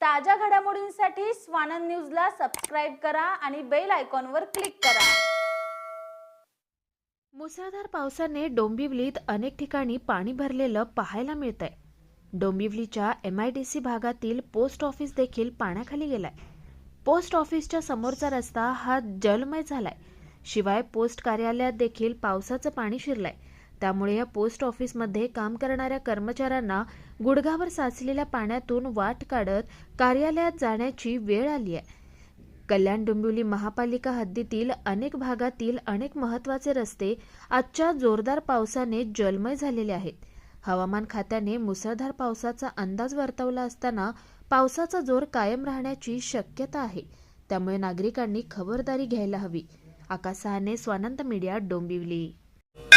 ताज्या घडामोडींसाठी स्वानंद न्यूजला सबस्क्राईब करा आणि बेल आयकॉनवर क्लिक करा. मुसळधार पावसाने डोंबिवलीत अनेक ठिकाणी पाणी भरलेलं पाहायला मिळतंय. डोंबिवलीच्या एम आय डी सी भागातील पोस्ट ऑफिस देखील पाण्याखाली गेलाय. पोस्ट ऑफिसच्या समोरचा रस्ता हा जलमय झालाय. शिवाय पोस्ट कार्यालयात देखील पावसाचं पाणी शिरलंय. त्यामुळे या पोस्ट ऑफिसमध्ये काम करणाऱ्या कर्मचाऱ्यांना गुडघावर साचलेल्या पाण्यातून वाट काढत कार्यालयात जाण्याची वेळ आली आहे. कल्याण डोंबिवली महापालिका हद्दीतील अनेक भागातील अनेक महत्त्वाचे रस्ते आजच्या जोरदार पावसाने जलमय झालेले आहेत. हवामान खात्याने मुसळधार पावसाचा अंदाज वर्तवला असताना पावसाचा जोर कायम राहण्याची शक्यता आहे. त्यामुळे नागरिकांनी खबरदारी घ्यायला हवी. आकाशहाने Swanand media Dombivli.